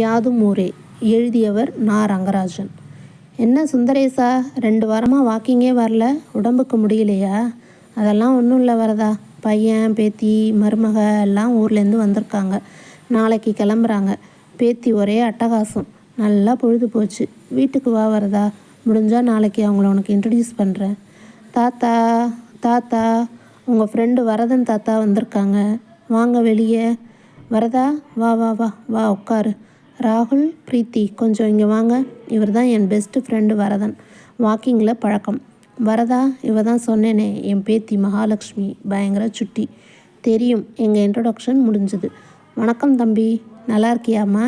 யாதும் ஊரே எழுதியவர் நா. ரங்கராஜன். என்ன சுந்தரேசா ரெண்டு வாரமாக வாக்கிங்கே வரல உடம்புக்கு முடியலையா? அதெல்லாம் ஒன்றும் இல்லை வரதா. பையன் பேத்தி மருமக எல்லாம் ஊர்லேருந்து வந்திருக்காங்க. நாளைக்கு கிளம்புறாங்க. பேத்தி ஒரே அட்டகாசம். நல்லா பொழுது போச்சு. வீட்டுக்கு வா வரதா. முடிஞ்சால் நாளைக்கு அவங்கள உனக்கு இன்ட்ரடியூஸ் பண்ணுறேன் தாத்தா தாத்தா உங்கள் ஃப்ரெண்டு வரதன் தாத்தா வந்திருக்காங்க. வாங்க வெளியே. வரதா வா வா வா வா உட்காரு. ராகுல் பிரீத்தி கொஞ்சம் இங்கே வாங்க. இவர் தான் என் பெஸ்ட்டு ஃப்ரெண்டு வரதன். வாக்கிங்கில் பழக்கம். வரதா இவ தான் சொன்னேனே என் பேத்தி மகாலட்சுமி பயங்கர சுட்டி. தெரியும் எங்கள் இன்ட்ரொடக்ஷன் முடிஞ்சது. வணக்கம் தம்பி நல்லா இருக்கியாம்மா?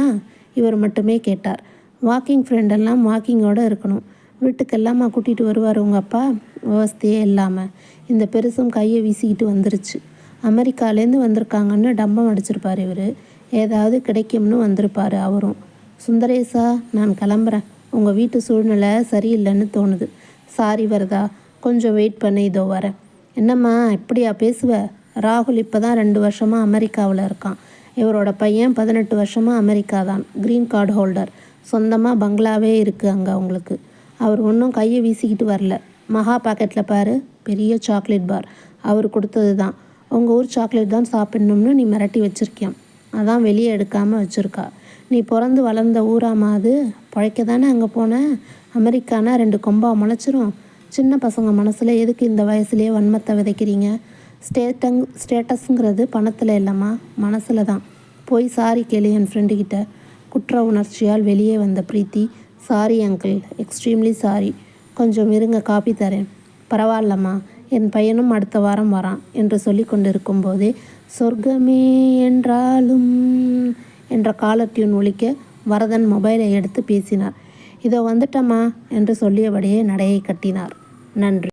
இவர் மட்டுமே கேட்டார். வாக்கிங் ஃப்ரெண்டெல்லாம் வாக்கிங்கோடு இருக்கணும். வீட்டுக்கெல்லாமா கூட்டிகிட்டு வருவார் உங்கள் அப்பா? விவஸ்தையே இல்லாமல் இந்த பெருசும் கையை வீசிக்கிட்டு வந்துருச்சு. அமெரிக்காலேருந்து வந்திருக்காங்கன்னு டம்பம் அடிச்சிருப்பார் இவர். ஏதாவது கிடைக்கும்னு வந்திருப்பார் அவரும். சுந்தரேசா நான் கிளம்புறேன். உங்கள் வீட்டு சூழ்நிலை சரியில்லைன்னு தோணுது. சாரி வரதா. கொஞ்சம் வெயிட் பண்ணி இதோ வரேன். என்னம்மா இப்படியா பேசுவ? ராகுல் இப்போ தான் ரெண்டு வருஷமாக அமெரிக்காவில் இருக்கான். இவரோட பையன் பதினெட்டு வருஷமாக அமெரிக்கா தான் க்ரீன் கார்டு ஹோல்டர் சொந்தமாக பங்களாவே இருக்குது அங்கே அவங்களுக்கு. அவர் ஒன்றும் கையை வீசிக்கிட்டு வரல. மகா பாக்கெட்டில் பாரு. பெரிய சாக்லேட் பார். அவர் கொடுத்தது தான் உங்கள் ஊர் சாக்லேட் தான் சாப்பிட்ணும்னு நீ மிரட்டி வச்சுருக்கியான் அதான் வெளியே எடுக்காமல் வச்சுருக்கா. நீ பிறந்து வளர்ந்த ஊராமா அது பழைக்க தானே அங்கே போனேன் அமெரிக்கானா? ரெண்டு கொம்பா முளைச்சிரும். சின்ன பசங்க மனசில் எதுக்கு இந்த வயசுலேயே வன்மத்தை விதைக்கிறீங்க? ஸ்டேட்டங் ஸ்டேட்டஸுங்கிறது பணத்தில் இல்லைம்மா மனசில் தான். போய் சாரி கேளு என் ஃப்ரெண்டுக்கிட்ட குற்ற உணர்ச்சியால் வெளியே வந்த Preethi sorry uncle extremely sorry கொஞ்சம் இருங்க காப்பி தரேன். பரவாயில்லம்மா. என் பையனும் அடுத்த வாரம் வரான் என்று சொல்லி கொண்டிருக்கும் போதே சொர்க்கமே என்றாலும் என்ற காலர் டியூன் ஒழிக்க வரதன் மொபைலை எடுத்து பேசினார். இதோ வந்துட்டம்மா என்று சொல்லியபடியே நடையை கட்டினார். நன்றி.